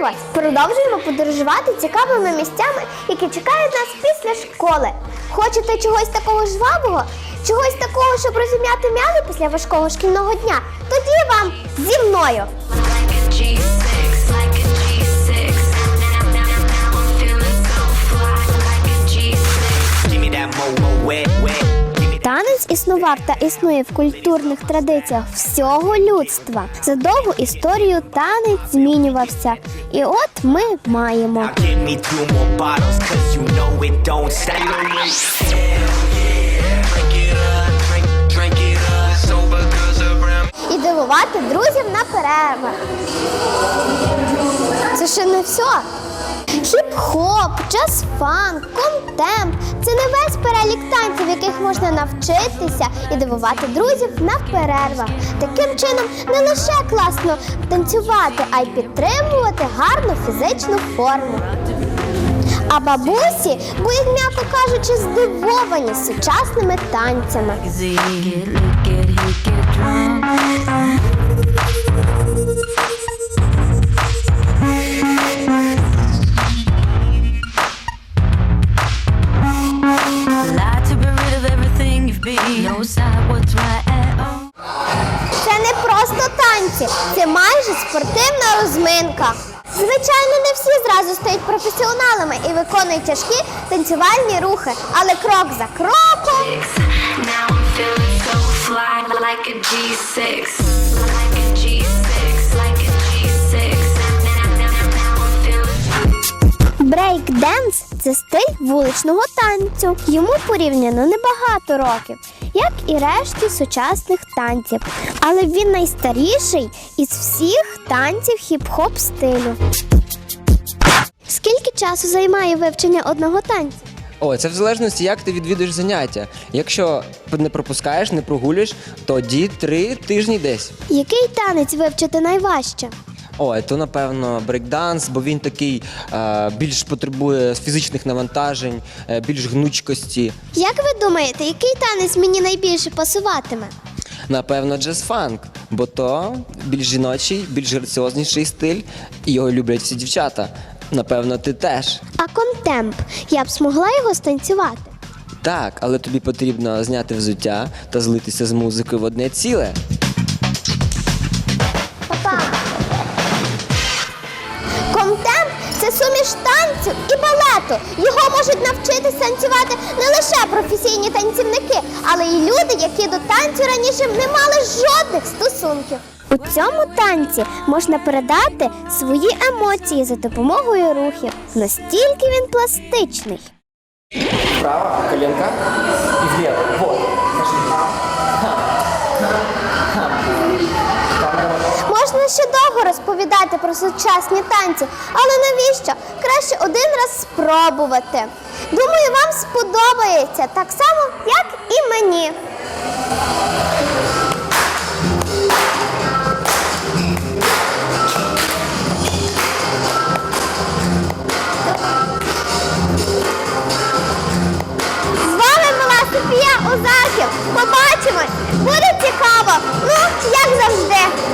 вас! Продовжуємо подорожувати цікавими місцями, які чекають нас після школи. Хочете чогось такого жвавого? Чогось такого, щоб розім'яти м'язи після важкого шкільного дня? Тоді вам зі мною! Танець існував та існує в культурних традиціях всього людства. За довгу історію танець змінювався. І от ми маємо. І дивувати друзів на перервах. Це ще не все. Хіп-хоп, джаз-фанк, контемп це не весь перелік танців, можна навчитися і дивувати друзів на перервах. Таким чином не лише класно танцювати, а й підтримувати гарну фізичну форму. А бабусі будуть, м'яко кажучи, здивовані сучасними танцями. Це не просто танці, це майже спортивна розминка. Звичайно, не всі зразу стають професіоналами і виконують тяжкі танцювальні рухи, але крок за кроком Now I'm feeling so fly, like a G6, like a G6, like a G6. Now, now, now, now I'm feeling. брейк-денс це стиль вуличного танцю. Йому порівняно небагато років, як і решті сучасних танців. Але він найстаріший із всіх танців хіп-хоп стилю. Скільки часу займає вивчення одного танцю? О, це в залежності, як ти відвідуєш заняття. Якщо не пропускаєш, не прогулюєш, тоді три тижні десь. Який танець вивчити найважче? Ой, то напевно брейкданс, бо він такий е, більш потребує фізичних навантажень, е, більш гнучкості. Як ви думаєте, який танець мені найбільше пасуватиме? Напевно, джаз-фанк, бо то більш жіночий, більш граціозніший стиль, і його люблять всі дівчата. Напевно, ти теж. А контемп я б змогла його станцювати. Так, але тобі потрібно зняти взуття та злитися з музикою в одне ціле. Це танцю і балету. Його можуть навчитися танцювати не лише професійні танцівники, але й люди, які до танцю раніше не мали жодних стосунків. У цьому танці можна передати свої емоції за допомогою рухів. Настільки він пластичний. Права коленка довго розповідати про сучасні танці, але навіщо? Краще один раз спробувати. Думаю, вам сподобається так само, як і мені. Побачимось! Буде цікаво! Ну, як завжди!